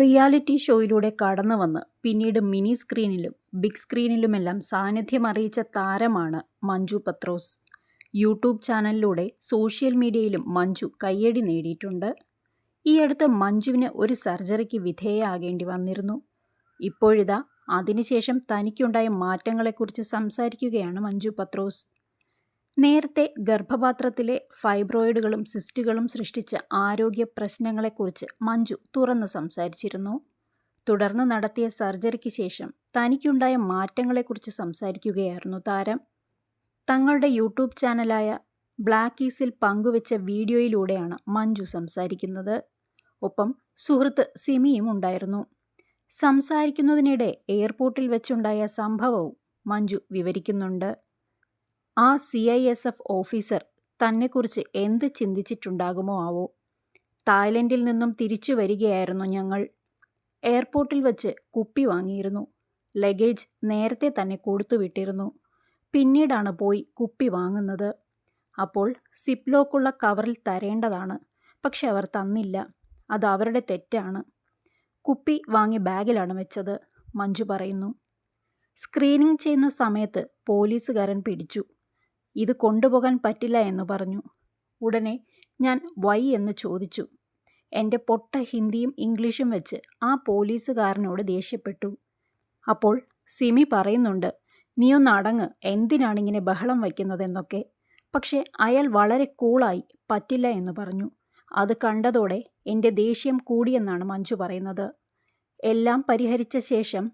Reality ഷോയിലൂടെ കടന്നു വന്ന് പിന്നീട് മിനി സ്ക്രീനിലും ബിഗ് സ്ക്രീനിലുമെല്ലാം സാന്നിധ്യം അറിയിച്ച താരമാണ് മഞ്ജു പത്രോസ്. യൂട്യൂബ് ചാനലിലൂടെ സോഷ്യൽ മീഡിയയിലും മഞ്ജു കയ്യടി നേടിയിട്ടുണ്ട്. ഈ അടുത്ത് മഞ്ജുവിന് ഒരു സർജറിക്ക് വിധേയയാകേണ്ടി വന്നിരുന്നു. ഇപ്പോഴിതാ അതിനുശേഷം തനിക്കുണ്ടായ മാറ്റങ്ങളെക്കുറിച്ച് സംസാരിക്കുകയാണ് മഞ്ജു പത്രോസ്. നേരത്തെ ഗർഭപാത്രത്തിലെ ഫൈബ്രോയിഡുകളും സിസ്റ്റുകളും സൃഷ്ടിച്ച ആരോഗ്യ പ്രശ്നങ്ങളെക്കുറിച്ച് മഞ്ജു തുറന്ന് സംസാരിച്ചിരുന്നു. തുടർന്ന് നടത്തിയ സർജറിക്ക് ശേഷം തനിക്കുണ്ടായ മാറ്റങ്ങളെക്കുറിച്ച് സംസാരിക്കുകയായിരുന്നു താരം. തങ്ങളുടെ യൂട്യൂബ് ചാനലായ ബ്ലാക്കീസിൽ പങ്കുവെച്ച വീഡിയോയിലൂടെയാണ് മഞ്ജു സംസാരിക്കുന്നത്. ഒപ്പം സുഹൃത്ത് സിമിയും ഉണ്ടായിരുന്നു. സംസാരിക്കുന്നതിനിടെ എയർപോർട്ടിൽ വെച്ചുണ്ടായ സംഭവവും മഞ്ജു വിവരിക്കുന്നുണ്ട്. ആ C I S F officer തന്നെക്കുറിച്ച് എന്ത് ചിന്തിച്ചിട്ടുണ്ടാകുമോ ആവോ. തായ്ലൻഡിൽ നിന്നും തിരിച്ചു വരികയായിരുന്നു ഞങ്ങൾ. എയർപോർട്ടിൽ വച്ച് കുപ്പി വാങ്ങിയിരുന്നു. ലഗേജ് നേരത്തെ തന്നെ കൊടുത്തു കൊടുത്തുവിട്ടിരുന്നു. പിന്നീടാണ് പോയി കുപ്പി വാങ്ങുന്നത്. അപ്പോൾ സിപ്പ് ലോക്കുള്ള കവറിൽ തരേണ്ടതാണ്. പക്ഷെ അവർ തന്നില്ല. അത് അവരുടെ തെറ്റാണ്. കുപ്പി വാങ്ങി ബാഗിലാണ് വെച്ചത്. മഞ്ജു പറയുന്നു. സ്ക്രീനിങ് ചെയ്യുന്ന സമയത്ത് പോലീസുകാരൻ പിടിച്ചു. ഇത് കൊണ്ടുപോകാൻ പറ്റില്ല എന്ന് പറഞ്ഞു. ഉടനെ ഞാൻ വൈ എന്ന് ചോദിച്ചു. എന്റെ പൊട്ട ഹിന്ദിയും ഇംഗ്ലീഷും വെച്ച് ആ പോലീസുകാരനോട് ദേഷ്യപ്പെട്ടു. അപ്പോൾ സിമി പറയുന്നുണ്ട് നീയൊന്ന് അടങ്ങ് എന്തിനാണിങ്ങനെ ബഹളം വയ്ക്കുന്നതെന്നൊക്കെ. പക്ഷേ അയാൾ വളരെ കൂളായി പറ്റില്ല എന്ന് പറഞ്ഞു. അത് കണ്ടതോടെ എന്റെ ദേഷ്യം കൂടിയെന്നാണ് മഞ്ജു പറയുന്നത്. എല്ലാം പരിഹരിച്ച ശേഷം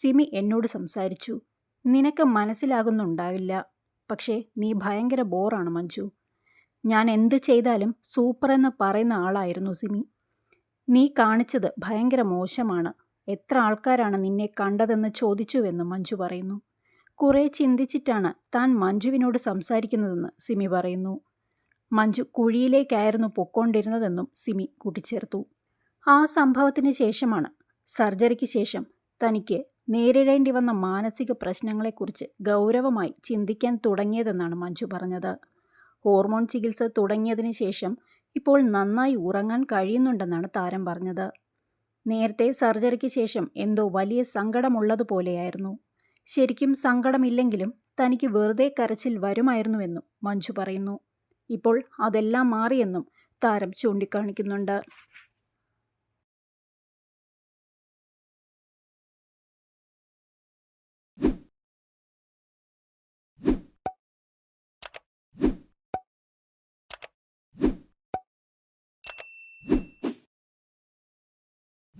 സിമി എന്നോട് സംസാരിച്ചു. നിനക്ക് മനസ്സിലാകുന്നുണ്ടാവില്ല. പക്ഷേ നീ ഭയങ്കര ബോറാണ് മഞ്ജു. ഞാൻ എന്ത് ചെയ്താലും സൂപ്പർ എന്ന് പറയുന്ന ആളായിരുന്നു സിമി. നീ കാണിച്ചത് ഭയങ്കര മോശമാണ്. എത്ര ആൾക്കാരാണ് നിന്നെ കണ്ടതെന്ന് ചോദിച്ചുവെന്ന് മഞ്ജു പറയുന്നു. കുറേ ചിന്തിച്ചിട്ടാണ് താൻ മഞ്ജുവിനോട് സംസാരിക്കുന്നതെന്ന് സിമി പറയുന്നു. മഞ്ജു കുഴിയിലേക്കായിരുന്നു പൊക്കോണ്ടിരുന്നതെന്നും സിമി കൂട്ടിച്ചേർത്തു. ആ സംഭവത്തിന് ശേഷമാണ് സർജറിക്ക് ശേഷം തനിക്ക് നേരിടേണ്ടി വന്ന മാനസിക പ്രശ്നങ്ങളെക്കുറിച്ച് ഗൗരവമായി ചിന്തിക്കാൻ തുടങ്ങിയതെന്നാണ് മഞ്ജു പറഞ്ഞത്. ഹോർമോൺ ചികിത്സ തുടങ്ങിയതിന് ശേഷം ഇപ്പോൾ നന്നായി ഉറങ്ങാൻ കഴിയുന്നുണ്ടെന്നാണ് താരം പറഞ്ഞത്. നേരത്തെ സർജറിക്ക് ശേഷം എന്തോ വലിയ സങ്കടമുള്ളതുപോലെയായിരുന്നു. ശരിക്കും സങ്കടമില്ലെങ്കിലും തനിക്ക് വെറുതെ കരച്ചിൽ വരുമായിരുന്നുവെന്നും മഞ്ജു പറയുന്നു. ഇപ്പോൾ അതെല്ലാം മാറിയെന്നും താരം ചൂണ്ടിക്കാണിക്കുന്നുണ്ട്.